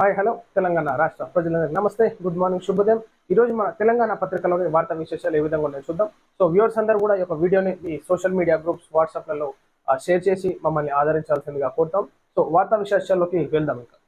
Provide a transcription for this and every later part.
Hi hello Telangana రాష్ట్ర ప్రజలందరికీ నమస్తే గుడ్ మార్నింగ్ శుభోదయం. ఈ రోజు మన తెలంగాణ పత్రికలోని వార్తా విశేషాలు ఏ విధంగా ఉన్నాయో చూద్దాం. సో వ్యూవర్స్ అందరూ కూడా ఈ యొక్క వీడియోని ఈ సోషల్ మీడియా గ్రూప్స్ వాట్సాప్లలో షేర్ చేసి మమ్మల్ని ఆదరించాల్సిందిగా కోరుతాం. సో వార్తా విశేషాల్లోకి వెళ్దాం ఇంకా.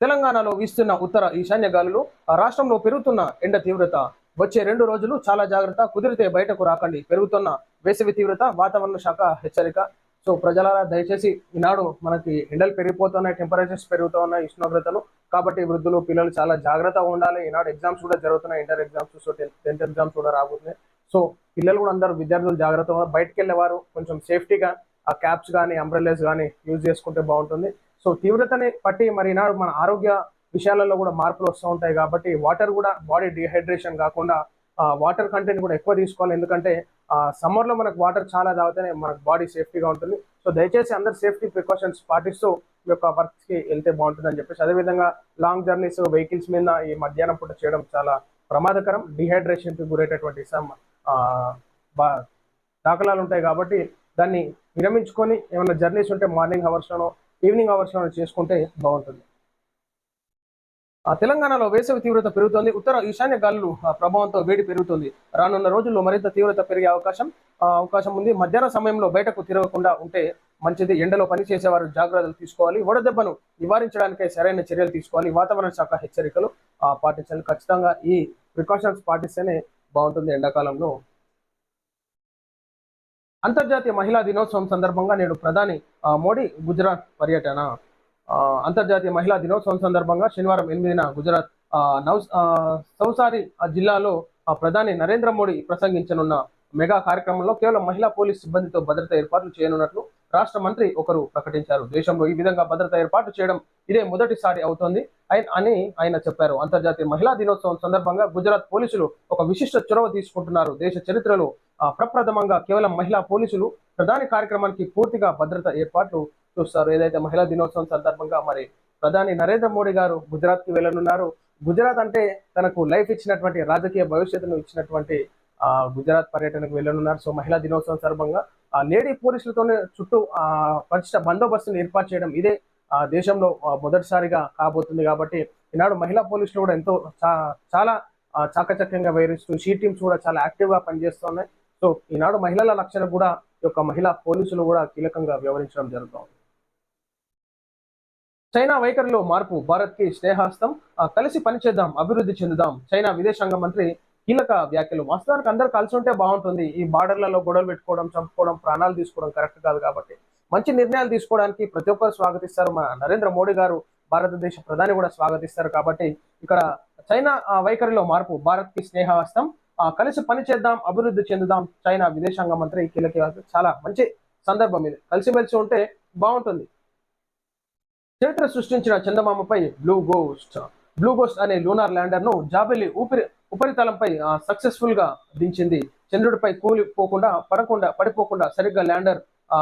తెలంగాణలో వీస్తున్న ఉత్తర ఈశాన్య గాలులు ఆ రాష్ట్రంలో పెరుగుతున్న ఎండ తీవ్రత వచ్చే రెండు రోజులు చాలా జాగ్రత్త కుదిరితే బయటకు రాకండి. పెరుగుతున్న వేసవి తీవ్రత వాతావరణ శాఖ హెచ్చరిక. సో ప్రజలారా దయచేసి ఈనాడు మనకి ఎండలు పెరిగిపోతున్నాయి టెంపరేచర్స్ పెరుగుతూ ఉన్నాయి ఉష్ణోగ్రతలు. కాబట్టి వృద్ధులు పిల్లలు చాలా జాగ్రత్తగా ఉండాలి. ఈనాడు ఎగ్జామ్స్ కూడా జరుగుతున్నాయి inter exams so tenth exams కూడా రాబోతున్నాయి. సో పిల్లలు కూడా అందరూ విద్యార్థులు జాగ్రత్తగా బయటకు వెళ్ళేవారు కొంచెం సేఫ్టీగా ఆ క్యాప్స్ కానీ అంబ్రెల్లాస్ కానీ యూజ్ చేసుకుంటే బాగుంటుంది. సో తీవ్రతని బట్టి మరి ఈనాడు మన ఆరోగ్య విషయాలలో కూడా మార్పులు వస్తూ ఉంటాయి. కాబట్టి వాటర్ కూడా బాడీ డిహైడ్రేషన్ కాకుండా వాటర్ కంటెంట్ కూడా ఎక్కువ తీసుకోవాలి. ఎందుకంటే సమ్మర్లో మనకు వాటర్ చాలా తాగితేనే మనకు బాడీ సేఫ్టీగా ఉంటుంది. సో దయచేసి అందరు సేఫ్టీ ప్రికాషన్స్ పాటిస్తూ మీ యొక్క వర్క్స్కి వెళ్తే బాగుంటుంది అని చెప్పేసి అదేవిధంగా లాంగ్ జర్నీస్ వెహికల్స్ మీద ఈ మధ్యాహ్నం పూట చేయడం చాలా ప్రమాదకరం. డిహైడ్రేషన్కి దాఖలాలు ఉంటాయి కాబట్టి దాన్ని విరమించుకొని ఏమైనా జర్నీస్ ఉంటే మార్నింగ్ అవర్స్లోనో ఈవినింగ్ అవర్స్లోనో చేసుకుంటే బాగుంటుంది. తెలంగాణలో వేసవి తీవ్రత పెరుగుతోంది. ఉత్తర ఈశాన్య గాలులు ప్రభావంతో వేడి పెరుగుతుంది. రానున్న రోజుల్లో మరింత తీవ్రత పెరిగే అవకాశం అవకాశం ఉంది. మధ్యాహ్న సమయంలో బయటకు తిరగకుండా ఉంటే మంచిది. ఎండలో పనిచేసేవారు జాగ్రత్తలు తీసుకోవాలి. వడదెబ్బను నివారించడానికే సరైన చర్యలు తీసుకోవాలి. వాతావరణ శాఖ హెచ్చరికలు పాటించాలి. ఖచ్చితంగా ఈ ప్రికాషన్స్ పాటిస్తేనే బాగుంటుంది ఎండాకాలంలో. అంతర్జాతీయ మహిళా దినోత్సవం సందర్భంగా నేడు ప్రధాని మోడీ గుజరాత్ పర్యటన. అంతర్జాతీయ మహిళా దినోత్సవం సందర్భంగా శనివారం ఎనిమిదిన గుజరాత్ ఆ, నౌ సౌసారి జిల్లాలో ఆ, ప్రధాని నరేంద్ర మోడీ ప్రసంగించనున్న మెగా కార్యక్రమంలో కేవలం మహిళా పోలీస్ సిబ్బందితో భద్రత ఏర్పాట్లు చేయనున్నట్లు రాష్ట్ర మంత్రి ఒకరు ప్రకటించారు. దేశంలో ఈ విధంగా భద్రత ఏర్పాటు చేయడం ఇదే మొదటిసారి అవుతోంది. అని ఆయన చెప్పారు. అంతర్జాతీయ మహిళా దినోత్సవం సందర్భంగా గుజరాత్ పోలీసులు ఒక విశిష్ట చొరవ తీసుకుంటున్నారు. దేశ చరిత్రలో ఆ, ప్రప్రథమంగా కేవలం మహిళా పోలీసులు ప్రధాని కార్యక్రమానికి పూర్తిగా భద్రత ఏర్పాట్లు చూస్తారు. ఏదైతే మహిళా దినోత్సవం సందర్భంగా మరి ప్రధాని నరేంద్ర మోడీ గారు గుజరాత్కి వెళ్ళనున్నారు. గుజరాత్ అంటే తనకు లైఫ్ ఇచ్చినటువంటి రాజకీయ భవిష్యత్తును ఇచ్చినటువంటి ఆ గుజరాత్ పర్యటనకు వెళ్ళనున్నారు. సో మహిళా దినోత్సవం సందర్భంగా ఆ లేడీ పోలీసులతోనే చుట్టూ ఆ పటిష్ట బందోబస్తును ఏర్పాటు చేయడం ఇదే ఆ దేశంలో మొదటిసారిగా కాబోతుంది కాబట్టి ఈనాడు మహిళా పోలీసులు కూడా ఎంతో చా- చాలా చాకచక్యంగా వ్యవహరిస్తూ షీ టీమ్స్ కూడా చాలా యాక్టివ్గా పనిచేస్తున్నాయి. సో ఈనాడు మహిళల రక్షణ కూడా ఈ యొక్క మహిళా పోలీసులు కూడా కీలకంగా వ్యవహరించడం జరుగుతుంది. చైనా వైఖరిలో మార్పు భారత్కి స్నేహాస్తం కలిసి పనిచేద్దాం అభివృద్ధి చెందుదాం. చైనా విదేశాంగ మంత్రి కీలక వ్యాఖ్యలు. వాస్తవానికి అందరూ కలిసి ఉంటే బాగుంటుంది. ఈ బార్డర్లలో గొడవలు పెట్టుకోవడం చంపుకోవడం ప్రాణాలు తీసుకోవడం కరెక్ట్ కాదు కాబట్టి. మంచి నిర్ణయాలు తీసుకోవడానికి ప్రతి ఒక్కరు స్వాగతిస్తారు. మన నరేంద్ర మోడీ గారు భారతదేశ ప్రధాని కూడా స్వాగతిస్తారు కాబట్టి ఇక్కడ చైనా ఆ, వైఖరిలో మార్పు భారత్కి స్నేహహస్తం ఆ, కలిసి పనిచేద్దాం అభివృద్ధి చెందుదాం. చైనా విదేశాంగ మంత్రి కీలక చాలా మంచి సందర్భం ఇది. కలిసిమెలిసి ఉంటే బాగుంటుంది. చరిత్ర సృష్టించిన చందమామపై బ్లూ గోస్ట్. బ్లూ గోస్ట్ అనే లూనార్ ల్యాండర్ను జాబెలి ఊపిరి ఉపరితలంపై సక్సెస్ఫుల్గా దించింది. చంద్రుడిపై కూలిపోకుండా పడకుండా పడిపోకుండా సరిగ్గా ల్యాండర్ ఆ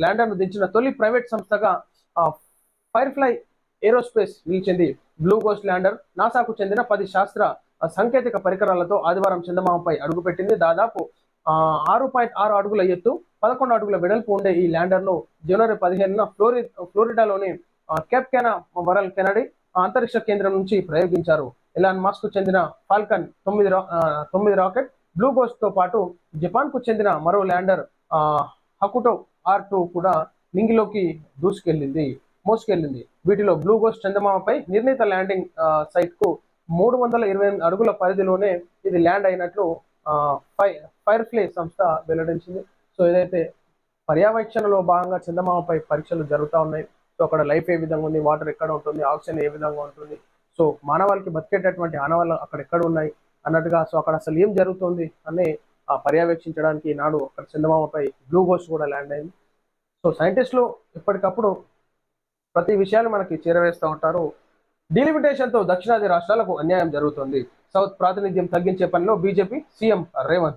ల్యాండర్ను దించిన తొలి ప్రైవేట్ సంస్థగా ఫైర్ఫ్లై ఏరోస్పేస్ నిలిచింది. బ్లూ గోస్ట్ ల్యాండర్ నాసాకు చెందిన పది శాస్త్ర సాంకేతిక పరికరాలతో ఆదివారం చందమామపై అడుగుపెట్టింది. దాదాపు ఆరు పాయింట్ ఆరు అడుగుల ఎత్తు పదకొండు అడుగుల వెడల్పు ఉండే ఈ ల్యాండర్ను జనవరి పదిహేనున ఫ్లోరి ఫ్లోరిడాలోని ఆ, కేప్ కెనా వరల్ కెనడీ అంతరిక్ష కేంద్రం నుంచి ప్రయోగించారు. ఎలాన్ మాస్క్కు చెందిన ఫాల్కన్ తొమ్మిది రా- తొమ్మిది రాకెట్ బ్లూ గోస్ట్తో పాటు జపాన్కు చెందిన మరో ల్యాండర్ హకుటో ఆర్ టూ కూడా నింగిలోకి దూసుకెళ్ళింది మోసుకెళ్ళింది వీటిలో బ్లూ గోస్ట్ చందమామపై నిర్ణీత ల్యాండింగ్ సైట్కు సైట్కు మూడు వందల ఇరవై ఎనిమిది అడుగుల పరిధిలోనే ఇది ల్యాండ్ అయినట్లు ఫైర్ ఫ్లై సంస్థ వెల్లడించింది. సో ఏదైతే పర్యవేక్షణలో భాగంగా చందమామపై పరీక్షలు జరుగుతూ ఉన్నాయి. సో అక్కడ లైఫ్ ఏ విధంగా ఉంది? వాటర్ ఎక్కడ ఉంటుంది? ఆక్సిజన్ ఏ విధంగా ఉంటుంది? సో మానవాళికి బతికేటటువంటి ఆనవాళ్ళు అక్కడ ఎక్కడ ఉన్నాయి? అన్నట్టుగా సో అక్కడ అసలు ఏం జరుగుతుంది? అని ఆ పర్యవేక్షించడానికి నాడు అక్కడ చందమామపై బ్లూ గోస్ట్ కూడా ల్యాండ్ అయింది. సో సైంటిస్టులు ఎప్పటికప్పుడు ప్రతి విషయాన్ని మనకి చేరవేస్తూ ఉంటారు. డీలిమిటేషన్తో దక్షిణాది రాష్ట్రాలకు అన్యాయం జరుగుతుంది. సౌత్ ప్రాతినిధ్యం తగ్గించే పనిలో బీజేపీ సీఎం రేవంత్.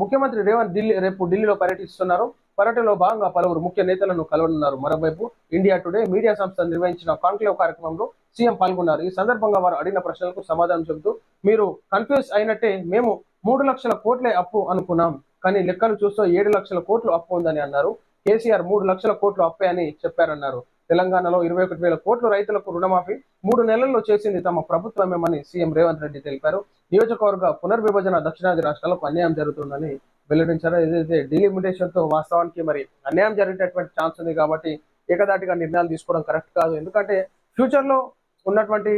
ముఖ్యమంత్రి రేవంత్ ఢిల్లీ రేపు ఢిల్లీలో పర్యటిస్తున్నారు. పర్యటనలో భాగంగా పలువురు ముఖ్య నేతలను కలవనున్నారు. మరోవైపు ఇండియా టుడే మీడియా సంస్థ నిర్వహించిన కాన్క్లేవ్ కార్యక్రమంలో సీఎం పాల్గొన్నారు. ఈ సందర్భంగా వారు అడిగిన ప్రశ్నలకు సమాధానం చెబుతూ మీరు కన్ఫ్యూజ్ అయినట్టే మేము మూడు లక్షల కోట్లే అప్పు అనుకున్నాం కానీ లెక్కలు చూస్తే ఏడు లక్షల కోట్లు అప్పు ఉందని అన్నారు. కేసీఆర్ మూడు లక్షల కోట్లు అప్పే అని చెప్పారన్నారు. తెలంగాణలో ఇరవై ఒకటి వేల కోట్ల రైతులకు రుణమాఫీ మూడు నెలల్లో చేసింది తమ ప్రభుత్వమేమని సీఎం రేవంత్ రెడ్డి తెలిపారు. నియోజకవర్గ పునర్విభజన దక్షిణాది రాష్ట్రాలకు అన్యాయం జరుగుతుందని వెల్లడించారు. ఏదైతే డీలిమిటేషన్తో వాస్తవానికి మరి అన్యాయం జరిగేటటువంటి ఛాన్స్ ఉంది కాబట్టి ఏకదాటిగా నిర్ణయాలు తీసుకోవడం కరెక్ట్ కాదు. ఎందుకంటే ఫ్యూచర్లో ఉన్నటువంటి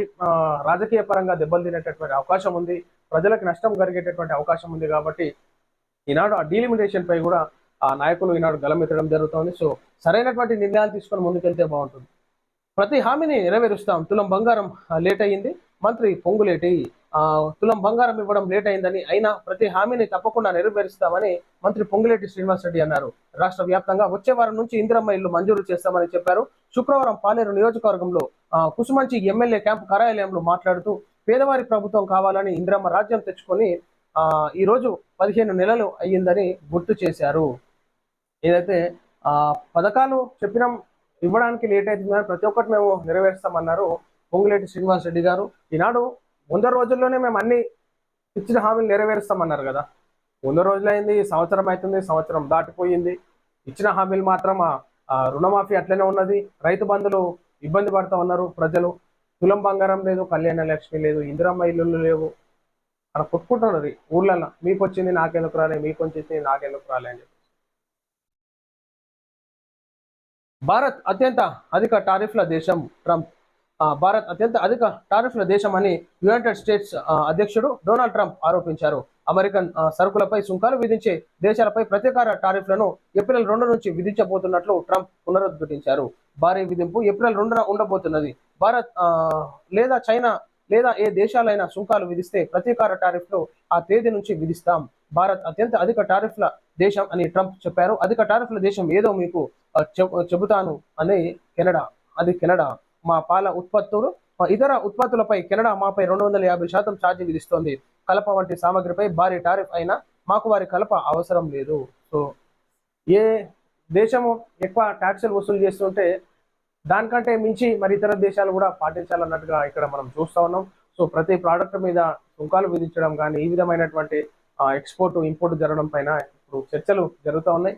రాజకీయ పరంగా దెబ్బలు తినేటటువంటి అవకాశం ఉంది. ప్రజలకు నష్టం కలిగేటటువంటి అవకాశం ఉంది కాబట్టి ఈనాడు ఆ డీలిమిటేషన్ పై కూడా ఆ నాయకులు ఈనాడు గలమెత్తడం జరుగుతుంది. సో సరైనటువంటి నిర్ణయాలు తీసుకొని ముందుకెళ్తే బాగుంటుంది. ప్రతి హామీని నెరవేరుస్తాం. తులం బంగారం లేట్ అయ్యింది. మంత్రి పొంగులేటి తులం బంగారం ఇవ్వడం లేట్ అయిందని అయినా ప్రతి హామీని తప్పకుండా నెరవేరుస్తామని మంత్రి పొంగులేటి శ్రీనివాసరెడ్డి అన్నారు. రాష్ట్ర వ్యాప్తంగా వచ్చే వారం నుంచి ఇందిరమ్మ ఇల్లు మంజూరు చేస్తామని చెప్పారు. శుక్రవారం పాలేరు నియోజకవర్గంలో కుసుమంచి ఎమ్మెల్యే క్యాంపు కార్యాలయంలో మాట్లాడుతూ పేదవారి ప్రభుత్వం కావాలని ఇందిరమ్మ రాజ్యం తెచ్చుకొని ఆ, ఈ రోజు పదిహేను నెలలు అయ్యిందని గుర్తు చేశారు. ఏదైతే ఆ పథకాలు చెప్పినాం ఇవ్వడానికి లేట్ అవుతుందని ప్రతి ఒక్కటి మేము నెరవేరుస్తామన్నారు పొంగులేటి శ్రీనివాస్ రెడ్డి గారు. ఈనాడు వంద రోజుల్లోనే మేము అన్ని ఇచ్చిన హామీలు నెరవేరుస్తామన్నారు కదా. వంద రోజులైంది సంవత్సరం అవుతుంది సంవత్సరం దాటిపోయింది. ఇచ్చిన హామీలు మాత్రం రుణమాఫీ అట్లనే ఉన్నది. రైతు బంధులు ఇబ్బంది పడుతూ ఉన్నారు ప్రజలు. తులం బంగారం లేదు కళ్యాణ లక్ష్మి లేదు ఇందిరమ్మ ఇల్లులు లేవు. అక్కడ కొట్టుకుంటున్నారు ఊర్లలో మీకు వచ్చింది నాకెందుకు రాలే మీకు వచ్చింది నాకెందుకు రాలే అని చెప్పి భారత్ అత్యంత అధిక టారిఫ్ల దేశం ట్రంప్. భారత్ అత్యంత అధిక టారిఫ్ల దేశం అని యునైటెడ్ స్టేట్స్ అధ్యక్షుడు డొనాల్డ్ ట్రంప్ ఆరోపించారు. అమెరికన్ సరుకులపై సుంకాలు విధించే దేశాలపై ప్రతీకార టారిఫ్లను ఏప్రిల్ రెండు నుంచి విధించబోతున్నట్లు ట్రంప్ పునరుద్ఘటించారు భారీ విధింపు ఏప్రిల్ రెండున ఉండబోతున్నది. భారత్ లేదా చైనా లేదా ఏ దేశాలైనా సుంకాలు విధిస్తే ప్రతీకార టారిఫ్లు ఆ తేదీ నుంచి విధిస్తాం. భారత్ అత్యంత అధిక టారిఫ్ల దేశం అని ట్రంప్ చెప్పారు. అధిక టారిఫ్ల దేశం ఏదో మీకు చెబుతాను అని కెనడా అది కెనడా. మా పాల ఉత్పత్తులు ఇతర ఉత్పత్తులపై కెనడా మాపై రెండు వందల యాభై శాతం ఛార్జీ విధిస్తోంది. కలప వంటి సామగ్రిపై భారీ టారిఫ్ అయినా మాకు వారి కలప అవసరం లేదు. సో ఏ దేశము ఎక్కువ ట్యాక్సులు వసూలు చేస్తుంటే దానికంటే మించి మరి ఇతర దేశాలు కూడా పాటించాలన్నట్టుగా ఇక్కడ మనం చూస్తా ఉన్నాం. సో ప్రతి ప్రోడక్ట్ మీద సుంకాలు విధించడం కానీ ఈ విధమైనటువంటి ఎక్స్పోర్ట్ ఇంపోర్ట్ జరగడం పైన ఇప్పుడు చర్చలు జరుగుతూ ఉన్నాయి.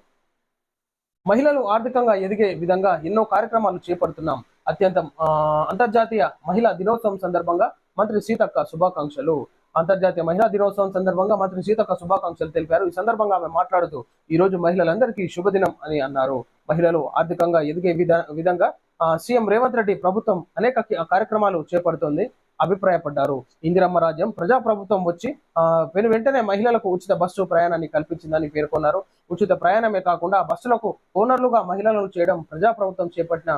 మహిళలు ఆర్థికంగా ఎదిగే విధంగా ఎన్నో కార్యక్రమాలు చేపడుతున్నాం. అత్యంత ఆ, అంతర్జాతీయ మహిళా దినోత్సవం సందర్భంగా మంత్రి సీతక్క శుభాకాంక్షలు. అంతర్జాతీయ మహిళా దినోత్సవం సందర్భంగా మంత్రి సీతక్క శుభాకాంక్షలు తెలిపారు. ఈ సందర్భంగా ఆమె మాట్లాడుతూ ఈ రోజు మహిళలందరికీ శుభదినం అని అన్నారు. మహిళలు ఆర్థికంగా ఎదిగే విధ విధంగా సీఎం రేవంత్ రెడ్డి ప్రభుత్వం అనేక కార్యక్రమాలు చేపడుతోంది అభిప్రాయపడ్డారు. ఇందిరమ్మ రాజ్యం ప్రజా ప్రభుత్వం వచ్చి వెను వెంటనే మహిళలకు ఉచిత బస్సు ప్రయాణాన్ని కల్పించిందని పేర్కొన్నారు. ఉచిత ప్రయాణమే కాకుండా బస్సులకు ఓనర్లుగా మహిళలను చేయడం ప్రజా ప్రభుత్వం చేపట్టిన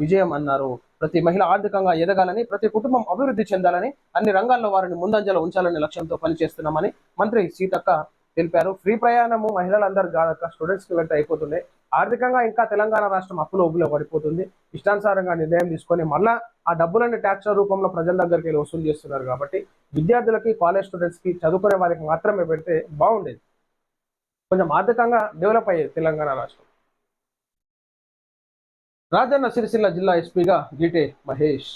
విజయం అన్నారు. ప్రతి మహిళ ఆర్థికంగా ఎదగాలని ప్రతి కుటుంబం అభివృద్ధి చెందాలని అన్ని రంగాల్లో వారిని ముందంజలో ఉంచాలనే లక్ష్యంతో పనిచేస్తున్నామని మంత్రి సీతక్క తెలిపారు. ఫ్రీ ప్రయాణము మహిళలందరూ స్టూడెంట్స్కి వెళ్తే అయిపోతుంది ఆర్థికంగా ఇంకా తెలంగాణ రాష్ట్రం అప్పులో ఊబిలో పడిపోతుంది. ఇష్టానుసారంగా నిర్ణయం తీసుకొని మళ్ళా ఆ డబ్బులన్నీ ట్యాక్స్ రూపంలో ప్రజల దగ్గరికి వెళ్ళి వసూలు చేస్తున్నారు కాబట్టి విద్యార్థులకి కాలేజ్ స్టూడెంట్స్కి చదువుకునే వారికి మాత్రమే పెడితే బాగుండేది. కొంచెం ఆర్థికంగా డెవలప్ అయ్యేది తెలంగాణ రాష్ట్రం. రాజన్న సిరిసిల్ల జిల్లా ఎస్పీగా గీటే మహేష్.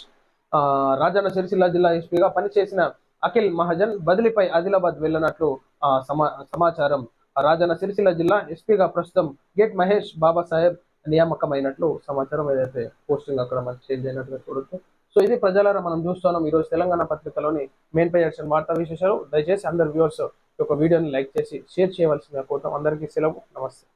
ఆ, రాజన్న సిరిసిల్ల జిల్లా ఎస్పీగా పనిచేసిన అఖిల్ మహాజన్ బదిలీపై ఆదిలాబాద్ వెళ్ళినట్లు ఆ, సమా సమాచారం. రాజన్న సిరిసిల్ల జిల్లా ఎస్పీగా ప్రస్తుతం గేట్ మహేష్ బాబాసాహెబ్ నియామకమైనట్లు సమాచారం ఏదైతే పోస్టింగ్ అక్కడ మనకి చేంజ్ అయినట్లు చూడొచ్చు. సో ఇది ప్రజలారా మనం చూస్తున్నాం. ఈరోజు తెలంగాణ పత్రికలోని మెయిన్ పేజ్ యాక్షన్ వార్తా విశేషాలు. దయచేసి అందరు వ్యూవర్స్ ఒక వీడియోని లైక్ చేసి షేర్ చేయవలసిందిగా కోరుతాం. అందరికీ సెలవు. నమస్తే.